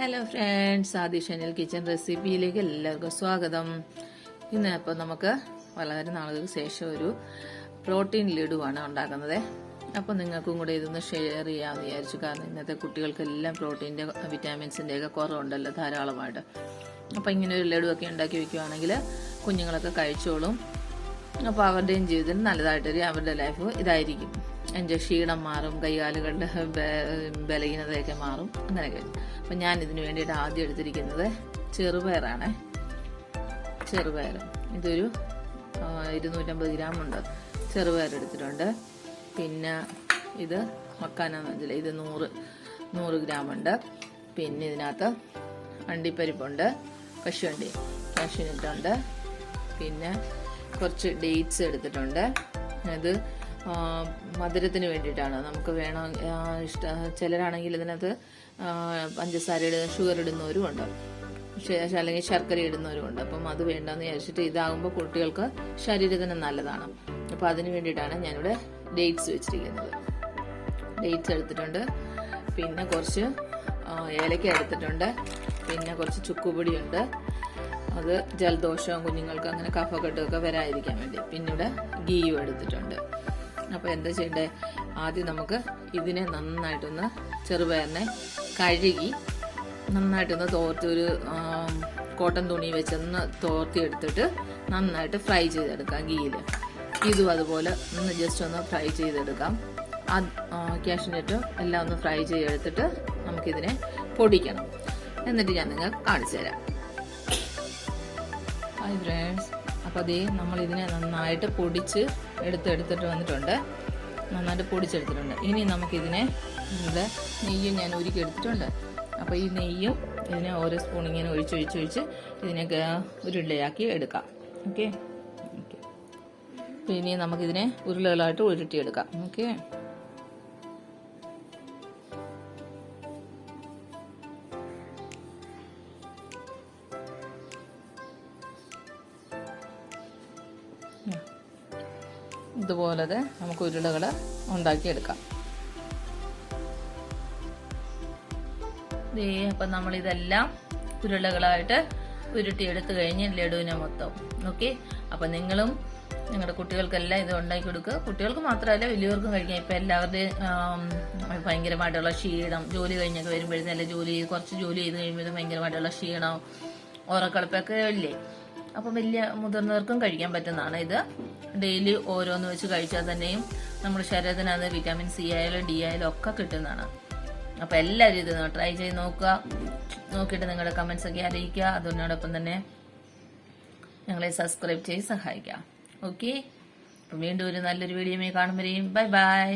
Hello friends Aadi Shanil kitchen റെസിപ്പിയിലേക്ക് എല്ലാവർക്കും സ്വാഗതം. ഇന്ന് അപ്പോൾ നമുക്ക് വളരെ നാളുകൾക്ക് ശേഷം ഒരു പ്രോട്ടീൻ ലഡുവാണ് ഉണ്ടാക്കുന്നത്. അപ്പോൾ നിങ്ങൾക്കും കൂടെ ഇതൊന്ന് ഷെയർ ചെയ്യാമെന്ന് വിചാരിച്ചു. കാരണം ഇന്നത്തെ കുട്ടികൾക്കെല്ലാം പ്രോട്ടീന്റെ വിറ്റാമിൻസിന്റെ ഒക്കെ കുറവുണ്ടല്ലോ ധാരാളമായിട്ട്. അപ്പോൾ ഇങ്ങനെ ഒരു ലഡുവൊക്കെ ഉണ്ടാക്കി വെക്കുകയാണെങ്കിൽ കുഞ്ഞുങ്ങളൊക്കെ കഴിച്ചോളും. അപ്പോൾ അവരുടെയും ജീവിതത്തിൽ നല്ലതായിട്ടൊരു അവരുടെ ലൈഫ് ഇതായിരിക്കും. എന്റെ ക്ഷീണം മാറും കൈകാലുകളുടെ ബലഹീനതയൊക്കെ മാറും അങ്ങനെയൊക്കെ. അപ്പം ഞാൻ ഇതിന് വേണ്ടിയിട്ട് ആദ്യം എടുത്തിരിക്കുന്നത് ചെറുപയറാണ്. ചെറുപയർ. ഇതൊരു ഇരുന്നൂറ്റമ്പത് ഗ്രാം ഉണ്ട്. ചെറുപയർ എടുത്തിട്ടുണ്ട്. പിന്നെ ഇത് മക്കാനാന്ന് വെച്ചില്ല ഇത് നൂറ് നൂറ് ഗ്രാം ഉണ്ട്. പിന്നെ ഇതിനകത്ത് അണ്ടിപ്പരിപ്പുണ്ട് കശുവണ്ടി കശുവിനിട്ടുണ്ട് പിന്നെ കുറച്ച് ഡേറ്റ്സ് എടുത്തിട്ടുണ്ട്. ആ, മധുരത്തിന് വേണ്ടിയിട്ടാണ്. നമുക്ക് വേണം ഇഷ്ട ചിലരാണെങ്കിൽ ഇതിനകത്ത് പഞ്ചസാര ഇടുന്ന ഷുഗർ ഇടുന്നവരും ഉണ്ട് അല്ലെങ്കിൽ ശർക്കര ഇടുന്നവരും ഉണ്ട് അപ്പം അത് വേണ്ടെന്ന് വിചാരിച്ചിട്ട് ഇതാകുമ്പോൾ കുട്ടികൾക്ക് ശരീരത്തിന് നല്ലതാണ്. അപ്പം അതിന് വേണ്ടിയിട്ടാണ് ഞാനിവിടെ ഡേറ്റ്സ് വെച്ചിരിക്കുന്നത്. ഡേറ്റ്സ് എടുത്തിട്ടുണ്ട്. പിന്നെ കുറച്ച് ഏലക്ക എടുത്തിട്ടുണ്ട്. പിന്നെ കുറച്ച് ചുക്കുപൊടിയുണ്ട്. അത് ജലദോഷവും കുഞ്ഞുങ്ങൾക്ക് അങ്ങനെ കഫക്കെട്ടൊക്കെ വരാതിരിക്കാൻ വേണ്ടി. പിന്നെ ഇവിടെ ഗീയും എടുത്തിട്ടുണ്ട്. അപ്പോൾ എന്താ ചെയ്യണ്ടേ? ആദ്യം നമുക്ക് ഇതിനെ നന്നായിട്ടൊന്ന് ചെറുപയറിനെ കഴുകി നന്നായിട്ടൊന്ന് തോർത്ത് ഒരു കോട്ടൺ തുണി വെച്ചൊന്ന് തോർത്തി എടുത്തിട്ട് നന്നായിട്ട് ഫ്രൈ ചെയ്തെടുക്കാം ഗീയിൽ ഇതും അതുപോലെ ഒന്ന് ജസ്റ്റ് ഒന്ന് ഫ്രൈ ചെയ്തെടുക്കാം. അത് ക്യാഷ്നറ്റും എല്ലാം ഒന്ന് ഫ്രൈ ചെയ്തെടുത്തിട്ട് നമുക്കിതിനെ പൊടിക്കണം. എന്നിട്ട് ഞാൻ നിങ്ങൾക്ക് കാണിച്ചു തരാം ഹായ് ഫ്രണ്ട്സ് അപ്പോൾ അതേ നമ്മൾ ഇതിനെ നന്നായിട്ട് പൊടിച്ച് എടുത്ത് എടുത്തിട്ട് വന്നിട്ടുണ്ട്. നന്നായിട്ട് പൊടിച്ചെടുത്തിട്ടുണ്ട്. ഇനി നമുക്കിതിനെ ഇവിടെ നെയ്യും ഞാൻ ഉരുക്കി എടുത്തിട്ടുണ്ട്. അപ്പോൾ ഈ നെയ്യും ഇതിനെ ഓരോ സ്പൂൺ ഇങ്ങനെ ഒഴിച്ചൊഴിച്ചൊഴിച്ച് ഇതിനെ ഉരുളയാക്കി എടുക്കാം. ഓക്കെ? ഓക്കെ. അപ്പോൾ ഇനി നമുക്കിതിനെ ഉരുളകളായിട്ട് ഉരുട്ടിയെടുക്കാം. ഓക്കെ? ഇതുപോലത്തെ നമുക്ക് ഉരുളകൾ ഉണ്ടാക്കിയെടുക്കാം. അപ്പം നമ്മളിതെല്ലാം ഉരുളകളായിട്ട് ഉരുട്ടി ഉരുട്ടിയെടുത്ത് കഴിഞ്ഞ് ലഡുവിനെ മൊത്തം. ഓക്കെ? അപ്പം നിങ്ങളും നിങ്ങളുടെ കുട്ടികൾക്കെല്ലാം ഇത് ഉണ്ടാക്കി കൊടുക്കുക കുട്ടികൾക്ക് മാത്രമല്ല വലിയവർക്കും കഴിക്കാം. ഇപ്പം എല്ലാവരുടെയും ഭയങ്കരമായിട്ടുള്ള ക്ഷീണം. ജോലി കഴിഞ്ഞൊക്കെ വരുമ്പോഴേ ജോലി കുറച്ച് ജോലി ചെയ്ത് കഴിയുമ്പോഴത്തേക്കും ഭയങ്കരമായിട്ടുള്ള ക്ഷീണം. ഉറക്കളപ്പൊക്കെ ഇല്ലേ? അപ്പം വലിയ മുതിർന്നവർക്കും കഴിക്കാൻ പറ്റുന്നതാണ് ഇത്. ഡെയിലി ഓരോന്ന് വെച്ച് കഴിച്ചാൽ തന്നെയും നമ്മുടെ ശരീരത്തിനകത്ത് വിറ്റാമിൻ സി ആയാലും ഡി ആയാലും ഒക്കെ കിട്ടുന്നതാണ്. അപ്പം എല്ലാവരും ഇത് ട്രൈ ചെയ്ത് നോക്കുക. നോക്കിയിട്ട് നിങ്ങളുടെ കമൻസ് ഒക്കെ അറിയിക്കുക. അതിനോടൊപ്പം തന്നെ ഞങ്ങളെ സബ്സ്ക്രൈബ് ചെയ്ത് സഹായിക്കാം ഓക്കെ അപ്പം വീണ്ടും ഒരു നല്ലൊരു വീഡിയോ കാണുമ്പോഴേയും ബൈ ബൈ